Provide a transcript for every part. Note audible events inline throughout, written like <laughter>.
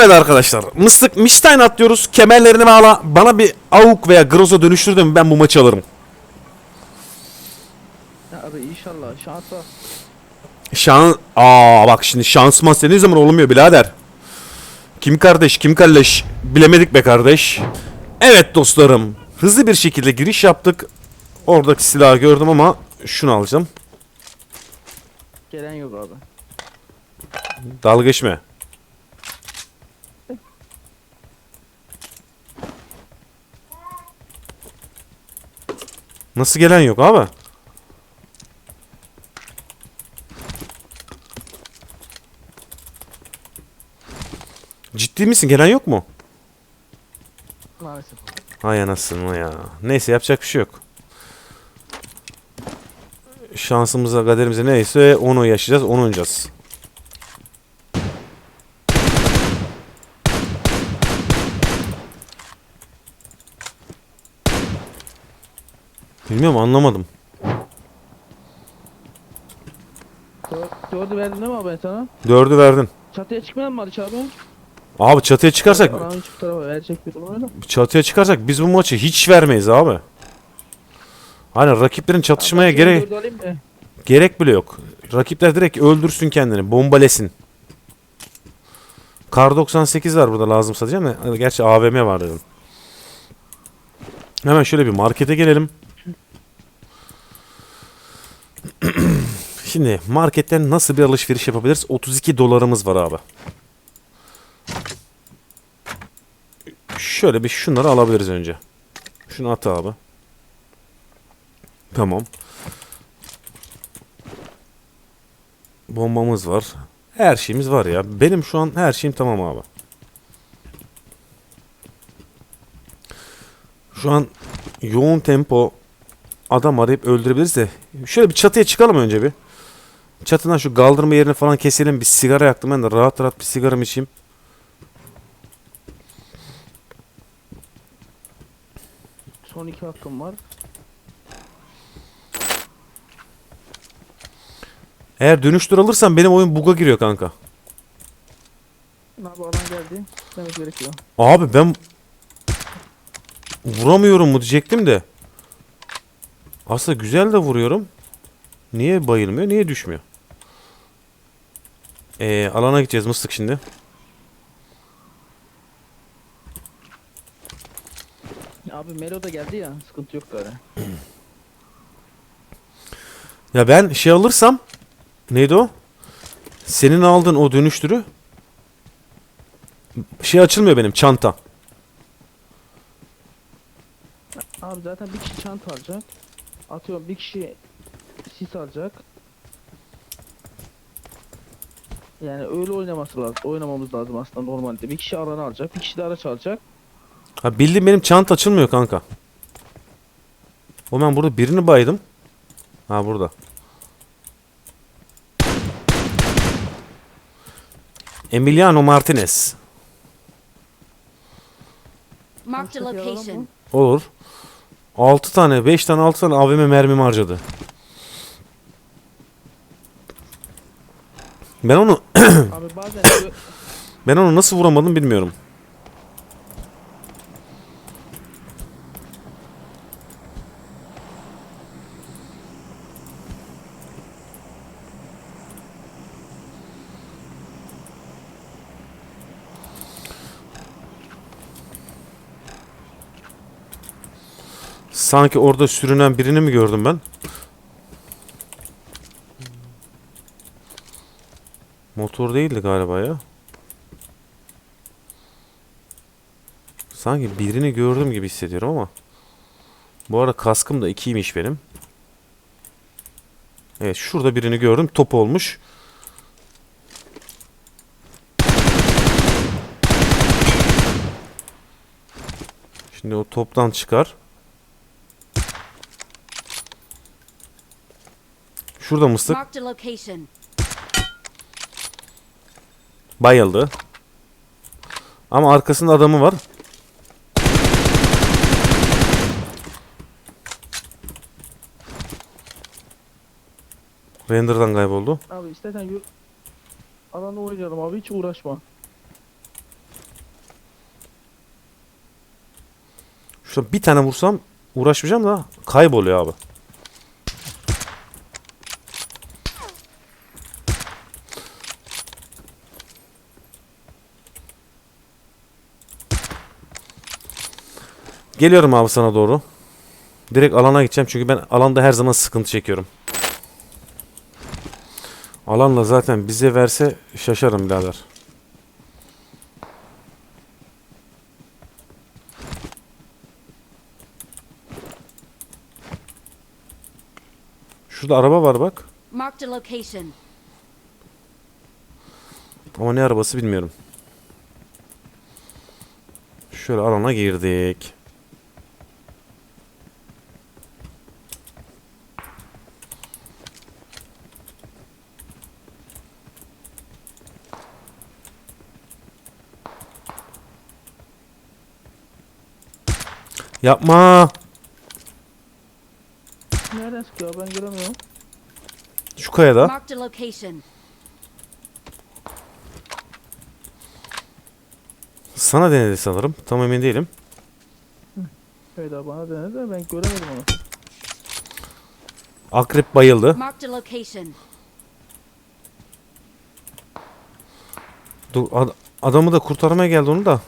Evet arkadaşlar. Mıstık Miştayn atlıyoruz. Kemerlerini bağla. Bana bir avuk veya groza dönüştürdün mü ben bu maçı alırım. Ya abi inşallah şans var. Şans... Aa bak şimdi şansman dediğin zaman olmuyor birader. Kim kardeş kim kalleş bilemedik be kardeş. Evet dostlarım. Hızlı bir şekilde giriş yaptık. Oradaki silahı gördüm ama şunu alacağım. Gelen yok abi. Dalga geçme. Nasıl gelen yok abi? Ciddi misin? Gelen yok mu? Maalesef. Hay anasını ya. Neyse yapacak bir şey yok. Şansımıza, kaderimize neyse onu yaşayacağız, onu oynayacağız. Bilmiyorum anlamadım. Dör- Dördü verdin değil mi abi ben sana? Dördü verdin. Çatıya çıkmayan mı Aliç abi? Abi çatıya çıkarsak tarafa verecek bir durum öyle. çatıya çıkarsak biz bu maçı hiç vermeyiz abi. Hani rakiplerin çatışmaya gerek dördü alayım mı? Gerek bile yok. Rakipler direkt öldürsün kendini. Bombalesin. Kar 98 var burada lazımsa diyeceğim de. hani Gerçi AVM var dedim. Hemen şöyle bir markete gelelim. <clears throat> Şimdi marketten nasıl bir alışveriş yapabiliriz? 32 dolarımız var abi. Şöyle bir şunları alabiliriz önce. Şunu at abi. Tamam. Bombamız var. Her şeyimiz var ya. Benim şu an her şeyim tamam abi. Şu an yoğun tempo adam arayıp öldürebiliriz de. Şöyle bir çatıya çıkalım önce bir. Çatıdan şu kaldırma yerini falan keselim. Bir sigara yaktım ben de rahat rahat bir sigaramı içeyim. Son iki hakkım var. Eğer dönüştür alırsam benim oyun bug'a giriyor kanka. Abi alan geldi. Demek gerekiyor. Abi ben vuramıyorum mu diyecektim de. Aslında güzel de vuruyorum. Niye bayılmıyor? Niye düşmüyor? Ee, alana gideceğiz mıstık şimdi. Abi Melo da geldi ya. Sıkıntı yok gari. <clears throat> Ya ben şey alırsam neydi o? Senin aldığın o dönüştürü şey açılmıyor benim çanta. Abi zaten bir kişi çanta alacak. Atıyorum bir kişi sis alacak. Yani öyle oynaması lazım. Oynamamız lazım aslında normalde. Bir kişi alanı alacak. Bir kişi de araç alacak. Ha bildiğin benim çanta açılmıyor kanka. O ben burada birini baydım. Ha burada. Emiliano Martinez. Karşıdaki alan location. Olur. 6 tane, 5 tane, 6 tane AVM mermim harcadı. Ben onu Abi bazen <coughs> ben onu nasıl vuramadım bilmiyorum. Sanki orada sürünen birini mi gördüm ben? Motor değildi galiba ya. Sanki birini gördüm gibi hissediyorum ama. Bu arada kaskım da ikiymiş benim. Evet şurada birini gördüm. Top olmuş. Şimdi o toptan çıkar. Şurada mıstık. Bayıldı. Ama arkasında adamı var. Render'dan kayboldu. Abi istersen yürü. Alanda oynayalım abi hiç uğraşma. Şurada bir tane vursam uğraşmayacağım da kayboluyor abi. Geliyorum abi sana doğru. Direkt alana gideceğim çünkü ben alanda her zaman sıkıntı çekiyorum. Alanla zaten bize verse şaşarım birader. Şurada araba var bak. Ama ne arabası bilmiyorum. Şöyle alana girdik. Yapma. Nereden sıkıyor ben göremiyorum. Şu kayada. Marked a location. Sana denedi sanırım. Tam emin değilim. Evet abi bana denedi de ben göremedim onu. Akrep bayıldı. Marked a location. Dur, ad- adamı da kurtarmaya geldi onu da.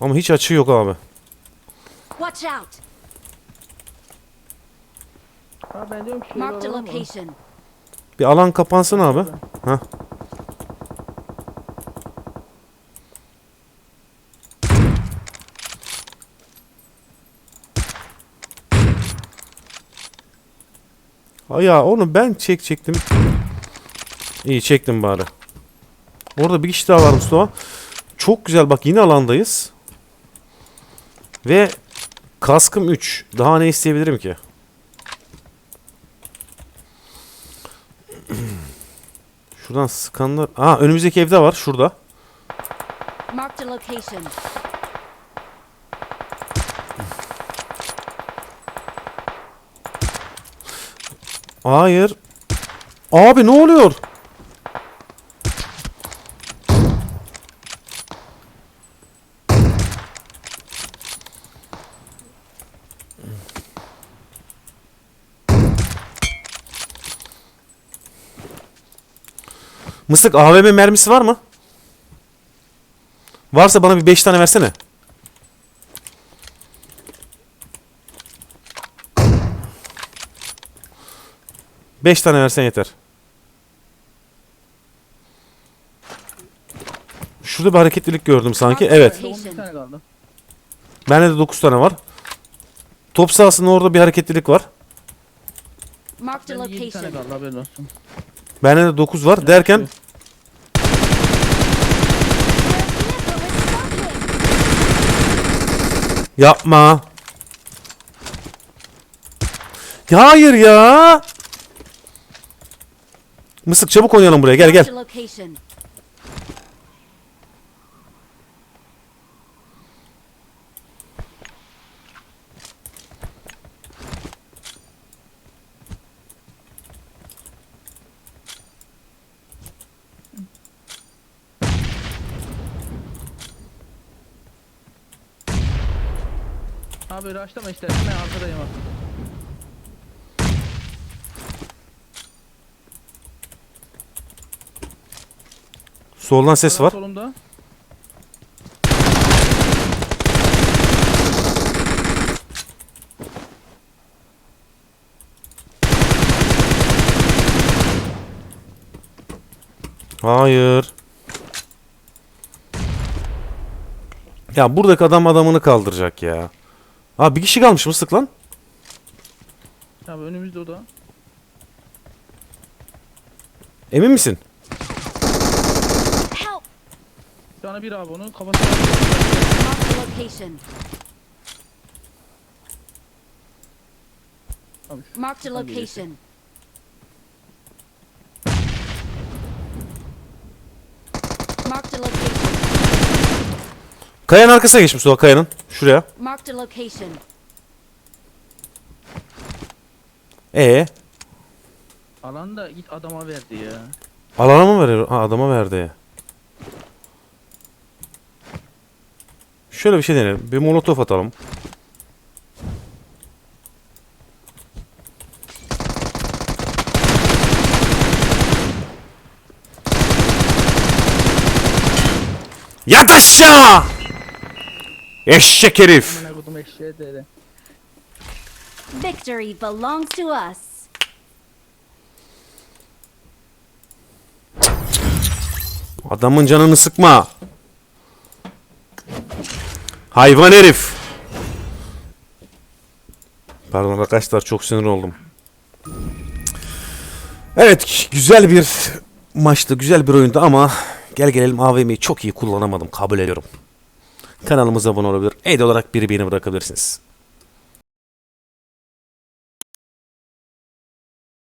Ama hiç açığı yok abi. Watch out. Ha ben diyorum ki Marked a var ama. location. Bir alan kapansın abi. Hah. Ay ya onu ben çek çektim. İyi çektim bari. Orada bir kişi daha var Mustafa. Çok güzel bak yine alandayız. Ve kaskım 3. Daha ne isteyebilirim ki? <clears throat> Şuradan sıkanlar... Aa önümüzdeki evde var şurada. Hayır. Abi ne oluyor? Mısık AVM mermisi var mı? Varsa bana bir 5 tane versene. Beş tane versen yeter. Şurada bir hareketlilik gördüm sanki. Evet. Bende 11 tane kaldı. Bende de 9 tane var. Top sahasında orada bir hareketlilik var. Marked a Bende 7 tane location. kaldı haberin olsun. Bende de 9 var derken yapma. Ya hayır ya. Mısık çabuk oynayalım buraya gel gel. Abi raşlama istersen ben arkadayım abi. Soldan ses Adam var. Solumda. Hayır. Ya buradaki adam adamını kaldıracak ya. Ha bir kişi kalmış mısık lan? Abi önümüzde o da. Emin misin? Help. Canı bir abi onun kafasına. Marked a location. Abi şu- Marked a şuradan gelirse. location. Marked a location. Kayanın arkasına geç Mustafa kayanın. Şuraya. Marked a location. Ee, Alan da git adama verdi ya. alana mı veriyor? Ha adama verdi. Şöyle bir şey deneyelim. Bir molotof atalım. Yat aşağı! Eşek herif. Amına kodum eşeğe dedi. Victory belongs to us. Adamın canını sıkma. Hayvan herif. Pardon arkadaşlar çok sinir oldum. Evet güzel bir maçtı güzel bir oyundu ama gel gelelim AVM'yi çok iyi kullanamadım kabul ediyorum. Kanalımıza abone olabilir. Ed olarak bir beğeni bırakabilirsiniz.